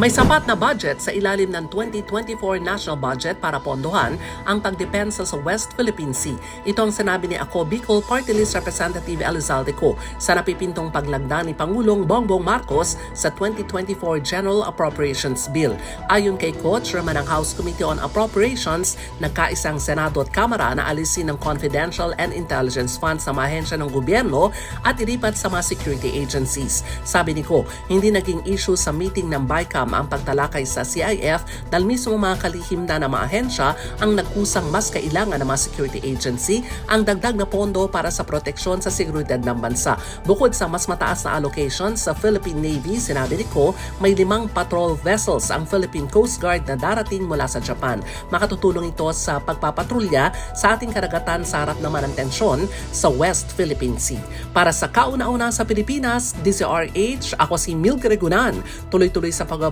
May sapat na budget sa ilalim ng 2024 national budget para pondohan ang pagdepensa sa West Philippine Sea. Ito ang sinabi ni Ako Bicol Party List Representative Elizalde Co sa napipintong paglagda ni Pangulong Bongbong Marcos sa 2024 General Appropriations Bill. Ayon kay Co, Chairman ng House Committee on Appropriations, nagkaisang Senado at Kamara na alisin ng confidential and intelligence funds sa mga ahensya ng gobyerno at ilipat sa mga security agencies. Sabi ni Ko, hindi naging issue sa meeting ng BICAM ang pagtalakay sa CIF dahil mismo mga kalihim na ng mga ahensya ang nagkusang mas kailangan ng mga security agency ang dagdag na pondo para sa proteksyon sa seguridad ng bansa. Bukod sa mas mataas na allocation sa Philippine Navy, sinabi ni Ko, may limang patrol vessels ang Philippine Coast Guard na darating mula sa Japan. Makatutulong ito sa pagpapatrolya sa ating karagatan sa harap naman ng tensyon sa West Philippine Sea. Para sa kauna-una sa Pilipinas, DZRH, ako si Milk Regunan. Tuloy-tuloy sa